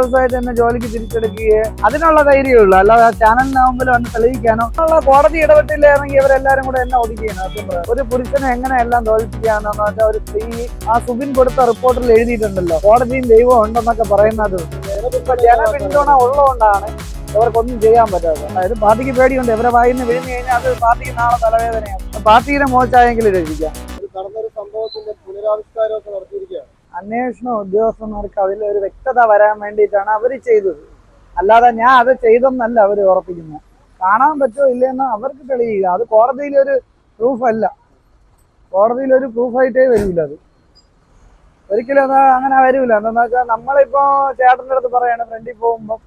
ദിവസമായിട്ട് എന്നെ ജോലിക്ക് തിരിച്ചെടുക്കുകയെ. അതിനുള്ള ധൈര്യമേ ഉള്ളൂ. അല്ലാതെ ആ വന്ന് തെളിയിക്കാനോ ഉള്ള കോടതി ഇടപെട്ടില്ലായിരുന്നെങ്കിൽ ഇവരെല്ലാരും കൂടെ എന്നെ ഒതുക്കിയാണ് ഒരു പുരുഷനെ എങ്ങനെ എല്ലാം തോൽപ്പിക്കാന്ന് വെച്ചാൽ ഒരു സ്ത്രീ ആ സുബിൻ കൊടുത്ത റിപ്പോർട്ടിൽ എഴുതിയിട്ടുണ്ടല്ലോ. കോടതിയും ദൈവം ഉണ്ടെന്നൊക്കെ പറയുന്നത്. ഇപ്പൊ ജനപിന്തുണ ഉള്ളതുകൊണ്ടാണ് അവർക്കൊന്നും ചെയ്യാൻ പറ്റാത്തത്. അതായത് പാർട്ടിക്ക് പേടിയുണ്ട്. ഇവരെ വായിൽ നിന്ന് വീണ് കഴിഞ്ഞാൽ അത് പാർട്ടിക്ക് നാളെ തലവേദനയാണ്. പാർട്ടിയുടെ മോശമായെങ്കിലും രചിക്കാം നടന്നൊരു സംഭവത്തിന്റെ പുനരാവിഷ്കാരമൊക്കെ നടത്തിയിരിക്കുകയാണ്. അന്വേഷണ ഉദ്യോഗസ്ഥന്മാർക്ക് അതിൽ ഒരു വ്യക്തത വരാൻ വേണ്ടിയിട്ടാണ് അവർ ചെയ്തത്. അല്ലാതെ ഞാൻ അത് ചെയ്തെന്നല്ല അവർ ഉറപ്പിക്കുന്നത്. കാണാൻ പറ്റുമോ ഇല്ലെന്ന് അവർക്ക് തെളിയുക അത് കോടതിയിലൊരു പ്രൂഫല്ല. കോടതിയിലൊരു പ്രൂഫായിട്ടേ വരില്ല അത്. ഒരിക്കലും അത് അങ്ങനെ വരില്ല എന്താണെന്ന് വെച്ചാൽ നമ്മളിപ്പോൾ ചേട്ടന്റെ അടുത്ത് പറയാണ് ഫ്രണ്ടിൽ പോകുമ്പോൾ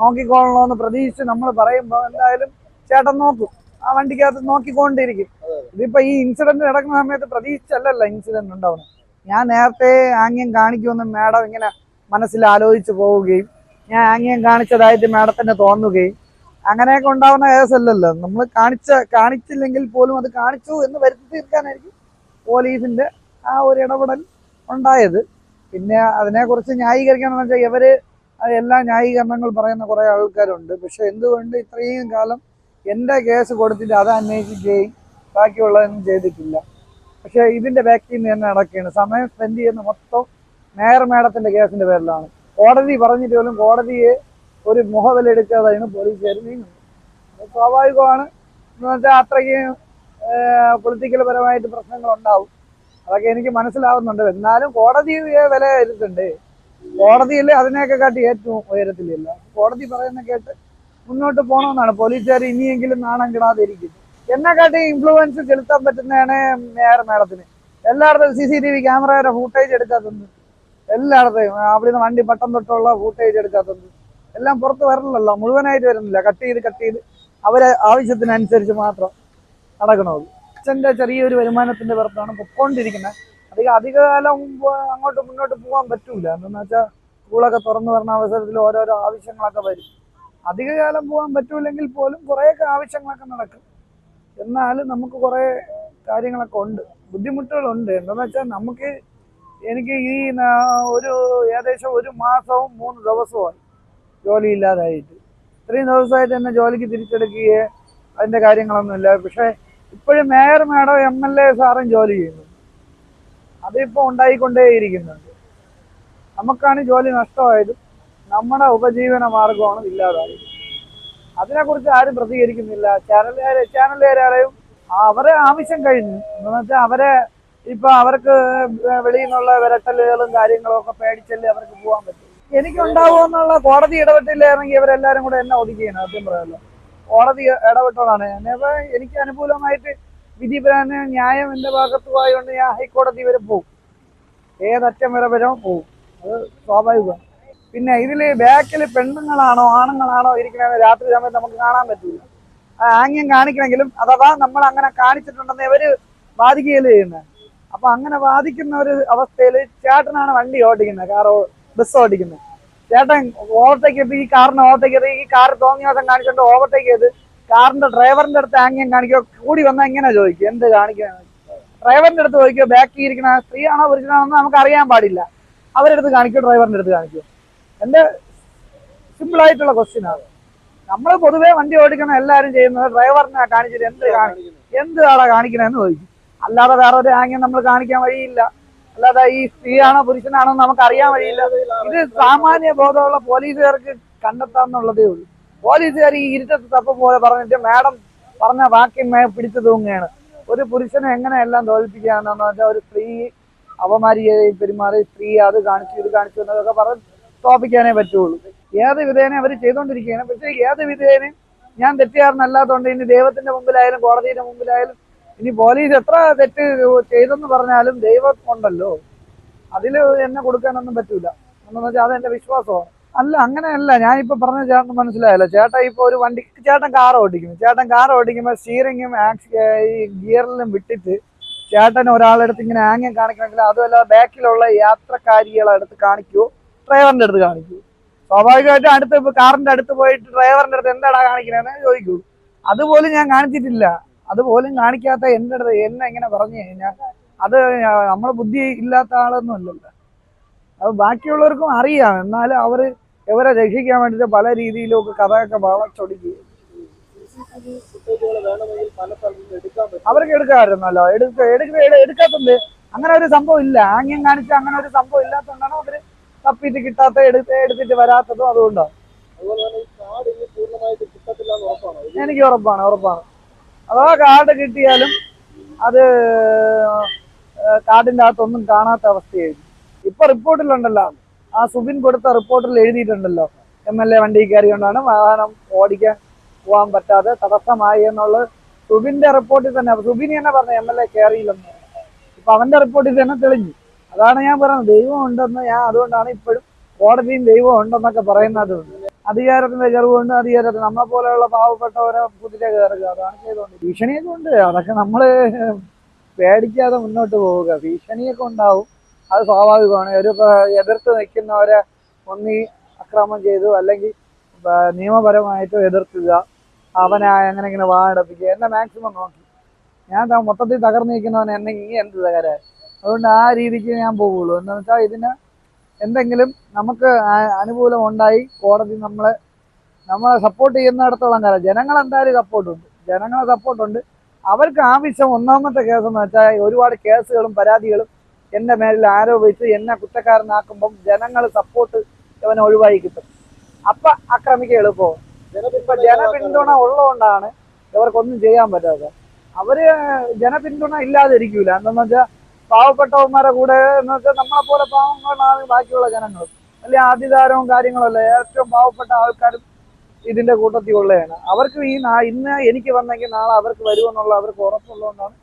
നോക്കിക്കോളണമെന്ന് പ്രതീക്ഷിച്ച് നമ്മൾ പറയുമ്പോൾ എന്തായാലും ചേട്ടൻ നോക്കും. ആ വണ്ടിക്കകത്ത് നോക്കിക്കൊണ്ടിരിക്കും. ഇതിപ്പോ ഈ ഇൻസിഡന്റ് നടക്കുന്ന സമയത്ത് പ്രതീക്ഷിച്ചല്ലല്ലോ ഇൻസിഡന്റ് ഉണ്ടാവുന്നത് ഞാൻ നേരത്തെ ആംഗ്യം കാണിക്കുമെന്ന് മാഡം ഇങ്ങനെ മനസ്സിൽ ആലോചിച്ച് പോവുകയും ഞാൻ ആംഗ്യം കാണിച്ചതായിട്ട് മാഡത്തിന് തോന്നുകയും അങ്ങനെയൊക്കെ ഉണ്ടാവുന്ന കേസല്ലല്ലോ നമ്മൾ കാണിച്ച കാണിച്ചില്ലെങ്കിൽ പോലും അത് കാണിച്ചു എന്ന് വരുത്തി തീർക്കാനായിരിക്കും പോലീസിന്റെ ആ ഒരു ഇടപെടൽ ഉണ്ടായത്. പിന്നെ അതിനെക്കുറിച്ച് ന്യായീകരിക്കണം എന്ന് വെച്ചാൽ ഇവർ എല്ലാ ന്യായീകരണങ്ങൾ പറയുന്ന കുറേ ആൾക്കാരുണ്ട്. പക്ഷെ എന്തുകൊണ്ട് ഇത്രയും കാലം എന്റെ കേസ് കൊടുത്തിട്ട് അത് അന്വേഷിക്കുകയും ബാക്കിയുള്ളതൊന്നും ചെയ്തിട്ടില്ല? പക്ഷേ ഇതിന്റെ ബാക്കിൽ നിന്ന് തന്നെ നടക്കുകയാണ്. സമയം സ്പെൻഡ് ചെയ്യുന്ന മൊത്തം മേയർ മേഡത്തിന്റെ കേസിന്റെ പേരിലാണ്. കോടതി പറഞ്ഞിട്ട് പോലും കോടതിയെ ഒരു മുഖവിലെടുക്കാതെയാണ് പോലീസുകാർ നീങ്ങുന്നത്. സ്വാഭാവികമാണ്. എന്ന് വെച്ചാൽ അത്രയ്ക്ക് പൊളിറ്റിക്കൽ പരമായിട്ട് പ്രശ്നങ്ങൾ ഉണ്ടാവും അതൊക്കെ എനിക്ക് മനസ്സിലാവുന്നുണ്ട്. എന്നാലും കോടതിയെ വില വരുത്തുണ്ട് കോടതിയിൽ അതിനെയൊക്കെ കാട്ടി ഏറ്റവും ഉയരത്തിലില്ല കോടതി പറയുന്ന കേട്ട് മുന്നോട്ട് പോകണമെന്നാണ് പോലീസുകാർ ഇനിയെങ്കിലും നാണം കിടാതിരിക്കുന്നത് എന്നെക്കാട്ടി ഇൻഫ്ലുവൻസ് ചെലുത്താൻ പറ്റുന്നതാണ് മേയർ മേഡത്തിന് എല്ലായിടത്തും സി സി ടി വി ക്യാമറയുടെ ഫൂട്ടേജ് എടുക്കാത്തത് എല്ലായിടത്തെയും. അവിടുന്ന് വണ്ടി പട്ടം തൊട്ടുള്ള ഫൂട്ടേജ് എടുക്കാത്തത് എല്ലാം പുറത്ത് വരണില്ലല്ലോ മുഴുവനായിട്ട് വരുന്നില്ല. കട്ട് ചെയ്ത് കട്ട് ചെയ്ത് അവരെ ആവശ്യത്തിനനുസരിച്ച് മാത്രം നടക്കണത് അച്ഛന്റെ ചെറിയൊരു വരുമാനത്തിന്റെ പുറത്താണ് പൊക്കോണ്ടിരിക്കുന്നത് അധികം അധികകാലം അങ്ങോട്ട് മുന്നോട്ട് പോകാൻ പറ്റൂല. എന്താണെന്ന് വെച്ചാൽ സ്കൂളൊക്കെ തുറന്നു വരുന്ന അവസരത്തിൽ ഓരോരോ ആവശ്യങ്ങളൊക്കെ വരും. അധികകാലം പോകാൻ പറ്റൂലെങ്കിൽ പോലും കുറേയൊക്കെ ആവശ്യങ്ങളൊക്കെ നടക്കും. എന്നാലും നമുക്ക് കുറേ കാര്യങ്ങളൊക്കെ ഉണ്ട്. ബുദ്ധിമുട്ടുകളുണ്ട്. എന്താണെന്ന് വെച്ചാൽ നമുക്ക് എനിക്ക് ഈ ഒരു ഏകദേശം ഒരു മാസവും മൂന്ന് ദിവസവും ജോലി ഇല്ലാതായിട്ട് ഇത്രയും ദിവസമായിട്ട് എന്നെ ജോലിക്ക് തിരിച്ചെടുക്കുകയെ അതിന്റെ കാര്യങ്ങളൊന്നുമില്ല. പക്ഷേ ഇപ്പോഴും mayor madam M L A സാറും ജോലി ചെയ്യുന്നു. അതിപ്പോൾ ഉണ്ടായിക്കൊണ്ടേയിരിക്കുന്നുണ്ട്. നമുക്കാണ് ജോലി നഷ്ടമായത് നമ്മുടെ ഉപജീവന മാർഗമാണ് ഇല്ലാതായത്. അതിനെക്കുറിച്ച് ആരും പ്രതികരിക്കുന്നില്ല. ചാനലുകാരെ ചാനലുകാരും അവരെ ആവശ്യം കഴിഞ്ഞു. എന്ന് വെച്ചാൽ അവരെ ഇപ്പൊ അവർക്ക് വെളിയിൽ നിന്നുള്ള വിരട്ടലുകളും കാര്യങ്ങളും ഒക്കെ പേടിച്ചല്ലേ അവർക്ക് പോകാൻ പറ്റും. എനിക്കുണ്ടാവുമെന്നുള്ള കോടതി ഇടപെട്ടില്ലായിരുന്നെങ്കിൽ ഇവരെല്ലാരും കൂടെ എന്നെ ഒതുക്കിയാണ് ആദ്യം പറയാമല്ലോ കോടതി ഇടപെട്ടതാണ്. എന്നെ എനിക്ക് അനുകൂലമായിട്ട് വിധി പറയാൻ ന്യായം എന്റെ ഭാഗത്ത് പോയതുകൊണ്ട് ഞാൻ ഹൈക്കോടതി വരെ പോകും ഏതറ്റം വരെ വരെ പോകും അത് സ്വാഭാവികമാണ്. പിന്നെ ഇതിൽ ബാക്കിൽ പെണ്ണുങ്ങളാണോ ആണുങ്ങളാണോ ഇരിക്കണമെന്ന് രാത്രി സമയത്ത് നമുക്ക് കാണാൻ പറ്റില്ല. ആംഗ്യം കാണിക്കണമെങ്കിലും അഥവാ നമ്മൾ അങ്ങനെ കാണിച്ചിട്ടുണ്ടെന്ന് ഇവർ ബാധിക്കുകയല്ലേ ചെയ്യുന്നത് അപ്പൊ അങ്ങനെ ബാധിക്കുന്ന ഒരു അവസ്ഥയിൽ ചേട്ടനാണ് വണ്ടി ഓടിക്കുന്നത് കാർ ബസ് ഓടിക്കുന്നത്. ചേട്ടൻ ഓവർടേക്ക് ചെയ്ത് ഈ കാറിനെ ഓവർടേക്ക് ചെയ്ത് ഈ കാർ തോന്നിയ ദിവസം കാണിച്ചുകൊണ്ട് ഓവർടേക്ക് ചെയ്ത് കാറിന്റെ ഡ്രൈവറിന്റെ അടുത്ത് ആംഗ്യം കാണിക്കോ കൂടി വന്നാൽ എങ്ങനെ ചോദിക്കും? എന്ത് കാണിക്കണം ഡ്രൈവറിന്റെ അടുത്ത് ചോദിക്കോ ബാക്കിൽ ഇരിക്കുന്ന സ്ത്രീയാണോ പുരുഷനാണോ നമുക്ക് അറിയാൻ പാടില്ല. അവരെടുത്ത് കാണിക്കോ ഡ്രൈവറിന്റെ അടുത്ത് കാണിക്കോ. എന്റെ സിമ്പിൾ ആയിട്ടുള്ള ക്വസ്റ്റ്യൻ ആണ് നമ്മൾ പൊതുവെ വണ്ടി ഓടിക്കണം എല്ലാവരും ചെയ്യുന്നത് ഡ്രൈവറിനെ കാണിച്ചിട്ട് എന്ത് കാണി എന്ത് ആളാ കാണിക്കണമെന്ന് ചോദിക്കും. അല്ലാതെ വേറെ ഒരു ആംഗ്യം നമ്മൾ കാണിക്കാൻ വഴിയില്ല. അല്ലാതെ ഈ സ്ത്രീയാണോ പുരുഷനാണോ നമുക്ക് അറിയാൻ വഴിയില്ല. ഇത് സാമാന്യ ബോധമുള്ള പോലീസുകാർക്ക് കണ്ടെത്താന്നുള്ളതേ ഉള്ളൂ. പോലീസുകാർ ഈ ഇരുട്ടത്ത് തപ്പം പോലെ പറഞ്ഞിട്ട് മാഡം പറഞ്ഞ വാക്യം പിടിച്ചു തൂങ്ങുകയാണ്. ഒരു പുരുഷനെ എങ്ങനെയെല്ലാം എല്ലാം തോൽപ്പിക്കാന്ന് വെച്ചാൽ ഒരു സ്ത്രീ അവമാരിയായി പെരുമാറി സ്ത്രീ അത് കാണിച്ചു ഇത് കാണിച്ചു എന്നതൊക്കെ പറഞ്ഞ് തോപ്പിക്കാനേ പറ്റുള്ളൂ. ഏത് വിധേനെ അവർ ചെയ്തുകൊണ്ടിരിക്കുകയാണ് പക്ഷേ ഏത് വിധേനെ ഞാൻ തെറ്റുകാരനല്ലാത്തതുകൊണ്ട് ഇനി ദൈവത്തിന്റെ മുമ്പിലായാലും കോടതിയുടെ മുമ്പിലായാലും ഇനി പോലീസ് എത്ര തെറ്റ് ചെയ്തെന്ന് പറഞ്ഞാലും ദൈവം ഉണ്ടല്ലോ അതിൽ എന്നെ കൊടുക്കാനൊന്നും പറ്റൂല. എന്നു വെച്ചാൽ അതെന്റെ വിശ്വാസമാണ്. അല്ല അങ്ങനെയല്ല. ഞാൻ ഇപ്പൊ പറഞ്ഞ ചേട്ടൻ മനസ്സിലായല്ലോ. ചേട്ടൻ ഇപ്പൊ ഒരു വണ്ടി ചേട്ടൻ കാർ ഓടിക്കുന്നു. ചേട്ടൻ കാർ ഓടിക്കുമ്പോൾ സ്റ്റീറിങ്ങും ഈ ഗിയറിലും വിട്ടിട്ട് ചേട്ടൻ ഒരാളെടുത്ത് ഇങ്ങനെ ആംഗ്യം കാണിക്കണമെങ്കിൽ അതുമല്ല ബാക്കിലുള്ള യാത്രക്കാരികളെ അടുത്ത് കാണിക്കുമോ ഡ്രൈവറിന്റെ അടുത്ത് കാണിക്കൂ. സ്വാഭാവികമായിട്ടും അടുത്ത് ഇപ്പൊ കാറിന്റെ അടുത്ത് പോയിട്ട് ഡ്രൈവറിന്റെ അടുത്ത് എന്താടാ കാണിക്കണേന്ന് ചോദിക്കൂ. അതുപോലും ഞാൻ കാണിച്ചിട്ടില്ല. അതുപോലും കാണിക്കാത്ത എന്റെ അടുത്ത് എന്നെ ഇങ്ങനെ പറഞ്ഞു കഴിഞ്ഞാൽ അത് നമ്മളെ ബുദ്ധി ഇല്ലാത്ത ആളൊന്നും അല്ലല്ലോ. അത് ബാക്കിയുള്ളവർക്കും അറിയാം. എന്നാലും അവർ ഇവരെ രക്ഷിക്കാൻ വേണ്ടിയിട്ട് പല രീതിയിലൊക്കെ കഥയൊക്കെ വളച്ചൊടുക്കി സി സി ടി വി ഫുട്ടേജുകൾ വേണമെങ്കിൽ പല എടുക്കാൻ പറ്റും അവർക്ക് എടുക്കാമായിരുന്നല്ലോ. എടുക്ക എടുക്ക എടുക്കാത്തത് അങ്ങനെ ഒരു സംഭവം ഇല്ല. ആംഗ്യം കാണിച്ച അങ്ങനെ ഒരു സംഭവം ഇല്ലാത്തതുകൊണ്ടാണ് അവർ തപ്പിയിട്ട് കിട്ടാത്ത എടുത്ത് എടുത്തിട്ട് വരാത്തതും അതുകൊണ്ടാണ് എനിക്ക് ഉറപ്പാണ് ഉറപ്പാണ്. അഥവാ കാർഡ് കിട്ടിയാലും അത് കാർഡിന്റെ അകത്തൊന്നും കാണാത്ത അവസ്ഥയായിരുന്നു ഇപ്പൊ റിപ്പോർട്ടിലുണ്ടല്ലോ. ആ സുബിൻ കൊടുത്ത റിപ്പോർട്ടിൽ എഴുതിയിട്ടുണ്ടല്ലോ. എം എൽ എ വണ്ടി കയറിയോണ്ടാണ് വാഹനം ഓടിക്കാൻ പോവാൻ പറ്റാതെ തടസ്സമായി എന്നുള്ളത് സുബിന്റെ റിപ്പോർട്ടിൽ തന്നെ സുബിൻ തന്നെ പറഞ്ഞു എം എൽ എ കയറിയില്ലെന്ന്. ഇപ്പൊ അവന്റെ റിപ്പോർട്ടിൽ തന്നെ തെളിഞ്ഞു. അതാണ് ഞാൻ പറയുന്നത്. ദൈവം ഉണ്ടെന്ന് ഞാൻ അതുകൊണ്ടാണ് ഇപ്പോഴും കോടതിയും ദൈവം ഉണ്ടെന്നൊക്കെ പറയുന്നത്. അധികാരത്തിന്റെ ചെറുകൊണ്ട് അധികാരത്തിന് നമ്മളെ പോലെയുള്ള പാവപ്പെട്ടവരെ കുതിര കയറുക. അതാണ് ചെയ്തുകൊണ്ട് ഭീഷണിയൊക്കെ ഉണ്ട്. അതൊക്കെ നമ്മൾ പേടിക്കാതെ മുന്നോട്ട് പോവുക. ഭീഷണിയൊക്കെ ഉണ്ടാവും. അത് സ്വാഭാവികമാണ്. ഒരു എതിർത്ത് നിൽക്കുന്നവരെ ഒന്നി അക്രമം ചെയ്തു അല്ലെങ്കിൽ നിയമപരമായിട്ട് എതിർക്കുക. അവനെ എങ്ങനെ ഇങ്ങനെ വാടപ്പിക്കുക എന്നെ മാക്സിമം നോക്കി. ഞാൻ മൊത്തത്തിൽ തകർന്നു നിൽക്കുന്നവൻ എന്നെ ഇനി എന്ത് തകരാൻ? അതുകൊണ്ട് ആ രീതിക്ക് ഞാൻ പോവുള്ളൂ. എന്താ വെച്ചാൽ ഇതിന് എന്തെങ്കിലും നമുക്ക് അനുകൂലം ഉണ്ടായി കോടതി നമ്മളെ നമ്മളെ സപ്പോർട്ട് ചെയ്യുന്നിടത്തോളം കാലം ജനങ്ങൾ എന്തായാലും സപ്പോർട്ടുണ്ട് ജനങ്ങളെ സപ്പോർട്ടുണ്ട് അവർക്ക് ആവശ്യം ഒന്നാമത്തെ കേസ് എന്ന് വെച്ചാൽ ഒരുപാട് കേസുകളും പരാതികളും എന്റെ മേലിൽ ആരോപിച്ച് എന്നെ കുറ്റക്കാരനാക്കുമ്പം ജനങ്ങൾ സപ്പോർട്ട് ഇവനെ ഒഴിവായി കിട്ടും അപ്പൊ ആക്രമിക്കുക എളുപ്പവും. ഇപ്പൊ ജനപിന്തുണ ഉള്ളതുകൊണ്ടാണ് ഇവർക്കൊന്നും ചെയ്യാൻ പറ്റാതെ അവർ ജനപിന്തുണ ഇല്ലാതിരിക്കൂല. എന്താന്ന് വെച്ചാൽ പാവപ്പെട്ടവന്മാരെ കൂടെ എന്ന് വെച്ചാൽ നമ്മളെ പോലെ പാവങ്ങളാണ് ബാക്കിയുള്ള ജനങ്ങൾ. അല്ലെ അധികാരവും കാര്യങ്ങളല്ല? ഏറ്റവും പാവപ്പെട്ട ആൾക്കാരും ഇതിന്റെ കൂട്ടത്തിൽ ഉള്ളതാണ് അവർക്ക് ഈ ഇന്ന് എനിക്ക് വന്നെങ്കിൽ നാളെ അവർക്ക് വരുമെന്നുള്ള അവർക്ക് ഉറപ്പുള്ളതുകൊണ്ടാണ്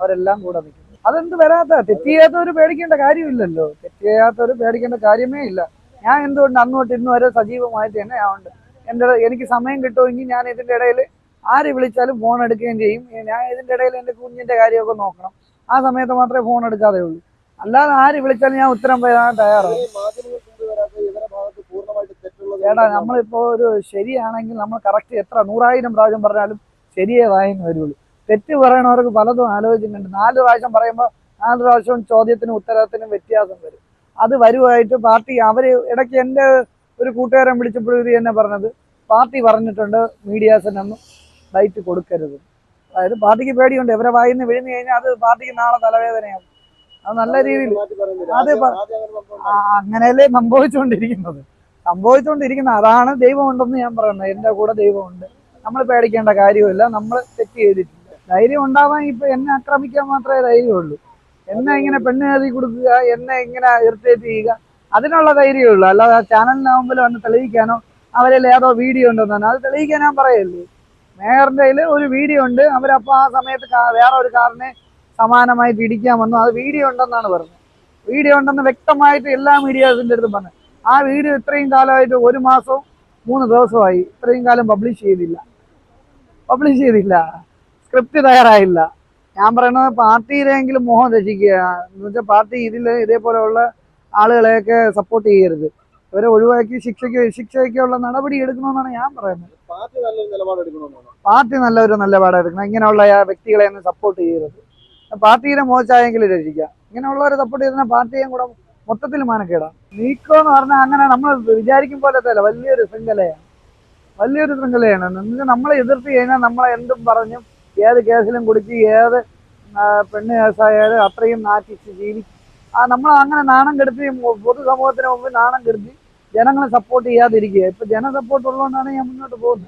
അവരെല്ലാം കൂടെ നിൽക്കുന്നത്. അതെന്ത് വരാത്ത? തെറ്റ് ചെയ്യാത്തവർ പേടിക്കേണ്ട കാര്യമില്ലല്ലോ. തെറ്റ് ചെയ്യാത്തവർ പേടിക്കേണ്ട കാര്യമേ ഇല്ല. ഞാൻ എന്തുകൊണ്ട് അന്ന് തൊട്ട് ഇന്ന് വരെ സജീവമായിട്ട് തന്നെ ഉണ്ട് എന്റെ എനിക്ക് സമയം കിട്ടുമെങ്കിൽ ഞാൻ ഇതിന്റെ ഇടയിൽ ആര് വിളിച്ചാലും ഫോൺ എടുക്കുകയും ചെയ്യും. ഞാൻ ഇതിന്റെ ഇടയിൽ എന്റെ കുഞ്ഞിന്റെ കാര്യമൊക്കെ നോക്കണം. ആ സമയത്ത് മാത്രമേ ഫോൺ എടുക്കാതെ ഉള്ളൂ. അല്ലാതെ ആര് വിളിച്ചാലും ഞാൻ ഉത്തരം പറയാൻ തയ്യാറാണ്. ചേട്ടാ നമ്മളിപ്പോ ഒരു ശരിയാണെങ്കിൽ നമ്മൾ കറക്റ്റ് എത്ര നൂറായിരം പ്രാവശ്യം പറഞ്ഞാലും ശരിയേ വായന വരുള്ളൂ. തെറ്റ് പറയണവർക്ക് പലതും ആലോചിക്കുന്നുണ്ട്. നാല് പ്രാവശ്യം പറയുമ്പോൾ നാല് പ്രാവശ്യം ചോദ്യത്തിനും ഉത്തരത്തിനും വ്യത്യാസം വരും. അത് വരുമായിട്ട് പാർട്ടി അവർ ഇടയ്ക്ക് എന്റെ ഒരു കൂട്ടുകാരൻ വിളിച്ചപ്പോഴും ഇത് തന്നെ പറഞ്ഞത്. പാർട്ടി പറഞ്ഞിട്ടുണ്ട് മീഡിയാസിനൊന്നും ലൈറ്റ് കൊടുക്കരുത്. അതായത് പാർട്ടിക്ക് പേടിയുണ്ട്. ഇവരെ വായിന്ന് വിഴുന്നു കഴിഞ്ഞാൽ അത് പാർട്ടിക്ക് നാളെ തലവേദനയാണ്. അത് നല്ല രീതിയിൽ അത് അങ്ങനെയല്ലേ സംഭവിച്ചുകൊണ്ടിരിക്കുന്നത് സംഭവിച്ചുകൊണ്ടിരിക്കുന്ന അതാണ് ദൈവമുണ്ടെന്ന് ഞാൻ പറയുന്നത്. എന്റെ കൂടെ ദൈവമുണ്ട്. നമ്മൾ പേടിക്കേണ്ട കാര്യമില്ല നമ്മൾ തെറ്റ് ചെയ്തിട്ടില്ല. ധൈര്യം ഉണ്ടാവാൻ ഇപ്പൊ എന്നെ ആക്രമിക്കാൻ മാത്രമേ ധൈര്യമുള്ളൂ. എന്നെ ഇങ്ങനെ പെണ്ണ് കയറി കൊടുക്കുക എന്നെ ഇങ്ങനെ ഇറിറ്റേറ്റ് ചെയ്യുക അതിനുള്ള ധൈര്യമുള്ളൂ അല്ലാതെ ചാനലിനാവുമ്പോൾ വന്ന് തെളിയിക്കാനോ അവരിൽ ഏതോ വീഡിയോ ഉണ്ടെന്നാണ് അത് തെളിയിക്കാൻ ഞാൻ പറയല്ലേ? മേയറിന്റെ കയ്യിൽ ഒരു വീഡിയോ ഉണ്ട്. അവരപ്പോൾ ആ സമയത്ത് വേറെ ഒരു കാറിനെ സമാനമായി പിടിക്കാൻ വന്നു. അത് വീഡിയോ ഉണ്ടെന്നാണ് പറഞ്ഞത്. വീഡിയോ ഉണ്ടെന്ന് വ്യക്തമായിട്ട് എല്ലാ മീഡിയാസിന്റെ അടുത്തും പറഞ്ഞു. ആ വീഡിയോ ഇത്രയും കാലമായിട്ട് ഒരു മാസവും മൂന്ന് ദിവസമായി ഇത്രയും കാലം പബ്ലിഷ് ചെയ്തില്ല. പബ്ലിഷ് ചെയ്തില്ല. സ്ക്രിപ്റ്റ് തയ്യാറായില്ല. ഞാൻ പറയുന്നത് പാർട്ടിയിലെങ്കിലും മോഹം രക്ഷിക്കുക. എന്ന് വെച്ചാൽ പാർട്ടി ഇതിൽ ഇതേപോലെയുള്ള ആളുകളെയൊക്കെ സപ്പോർട്ട് ചെയ്യരുത്. ഇവരെ ഒഴിവാക്കി ശിക്ഷയ്ക്ക് ശിക്ഷയ്ക്കുള്ള നടപടി എടുക്കണമെന്നാണ് ഞാൻ പറയുന്നത്. പാർട്ടി നല്ലൊരു നിലപാട് എടുക്കണം. ഇങ്ങനെയുള്ള വ്യക്തികളെ ഒന്നും സപ്പോർട്ട് ചെയ്യരുത്. പാർട്ടിയുടെ മോശമായെങ്കിലും രക്ഷിക്കുക ഇങ്ങനെയുള്ളവരെ സപ്പോർട്ട് ചെയ്താൽ പാർട്ടിയും കൂടെ മൊത്തത്തിൽ മാനക്കേടാം. നീക്കോ എന്ന് പറഞ്ഞാൽ അങ്ങനെ നമ്മൾ വിചാരിക്കും പോലെ അല്ല. വലിയൊരു ശൃംഖലയാണ്. വലിയൊരു ശൃംഖലയാണ്. എന്നിട്ട് നമ്മളെ എതിർത്ത് കഴിഞ്ഞാൽ നമ്മളെ എന്തും പറഞ്ഞും ഏത് കേസിലും കുടിച്ച് ഏത് പെണ്ണ് കേസായാലും അത്രയും നാറ്റിച്ച് ജീവിക്കും. ആ നമ്മൾ അങ്ങനെ നാണം കെടുത്തി പൊതുസമൂഹത്തിന് മുമ്പ് നാണം കെടുത്തി ജനങ്ങളെ സപ്പോർട്ട് ചെയ്യാതിരിക്കുക. ഇപ്പൊ ജന സപ്പോർട്ട് ഉള്ളതുകൊണ്ടാണ് ഞാൻ മുന്നോട്ട് പോകുന്നത്.